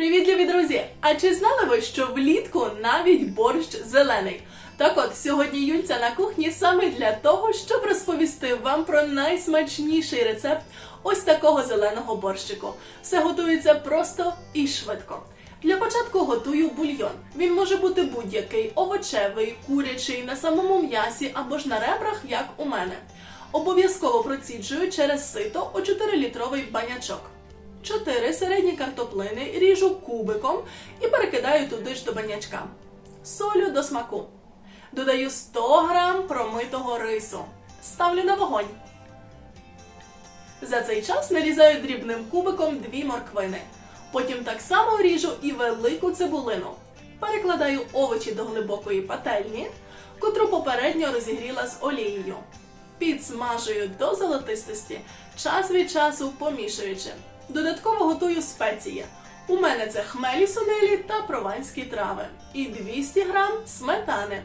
Привіт, друзі! А чи знали ви, що влітку навіть борщ зелений? Так от сьогодні Юльця на кухні саме для того, щоб розповісти вам про найсмачніший рецепт ось такого зеленого борщику. Все готується просто і швидко. Для початку готую бульйон. Він може бути будь-який овочевий, курячий, на самому м'ясі або ж на ребрах, як у мене. Обов'язково проціджую через сито у 4-літровий банячок. 4 середні картоплини ріжу кубиком і перекидаю туди ж до банячка. Солю до смаку. Додаю 100 грам промитого рису. Ставлю на вогонь. За цей час нарізаю дрібним кубиком дві морквини. Потім так само ріжу і велику цибулину. Перекладаю овочі до глибокої пательні, котру попередньо розігріла з олією. Підсмажую до золотистості, час від часу помішуючи. Додатково готую спеції. У мене це хмелі сунелі та прованські трави. І 200 грам сметани.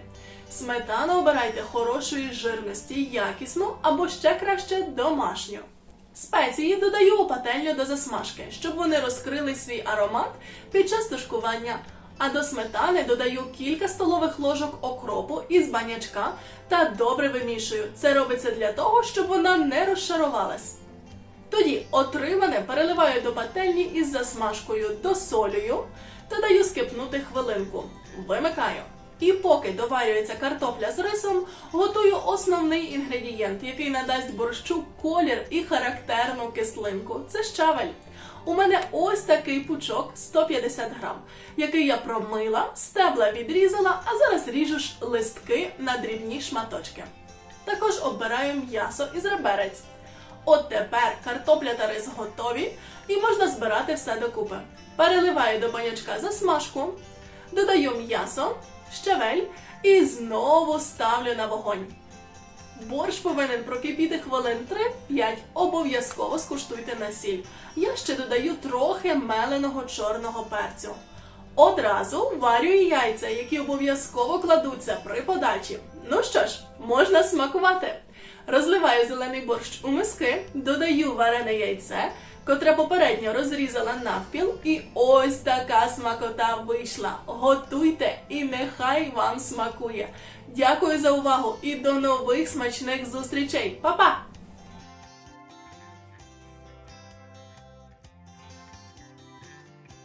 Сметану обирайте хорошої жирності, якісну або ще краще домашню. Спеції додаю у пательню до засмажки, щоб вони розкрили свій аромат під час тушкування. А до сметани додаю кілька столових ложок окропу із банячка та добре вимішую. Це робиться для того, щоб вона не розшарувалась. Тоді отримане переливаю до пательні із засмажкою, досолюю та даю скипнути хвилинку. Вимикаю. І поки доварюється картопля з рисом, готую основний інгредієнт, який надасть борщу колір і характерну кислинку. Це щавель. У мене ось такий пучок 150 грам, який я промила, стебла відрізала, а зараз ріжу листки на дрібні шматочки. Також обираю м'ясо із реберець. От тепер картопля та рис готові і можна збирати все докупи. Переливаю до банячка засмажку, додаю м'ясо, щавель і знову ставлю на вогонь. Борщ повинен прокипіти хвилин 3-5. Обов'язково скуштуйте на сіль. Я ще додаю трохи меленого чорного перцю. Одразу варюю яйця, які обов'язково кладуться при подачі. Ну що ж, можна смакувати. Розливаю зелений борщ у миски, додаю варене яйце, котре попередньо розрізала навпіл, і ось така смакота вийшла. Готуйте і нехай вам смакує. Дякую за увагу і до нових смачних зустрічей. Па-па!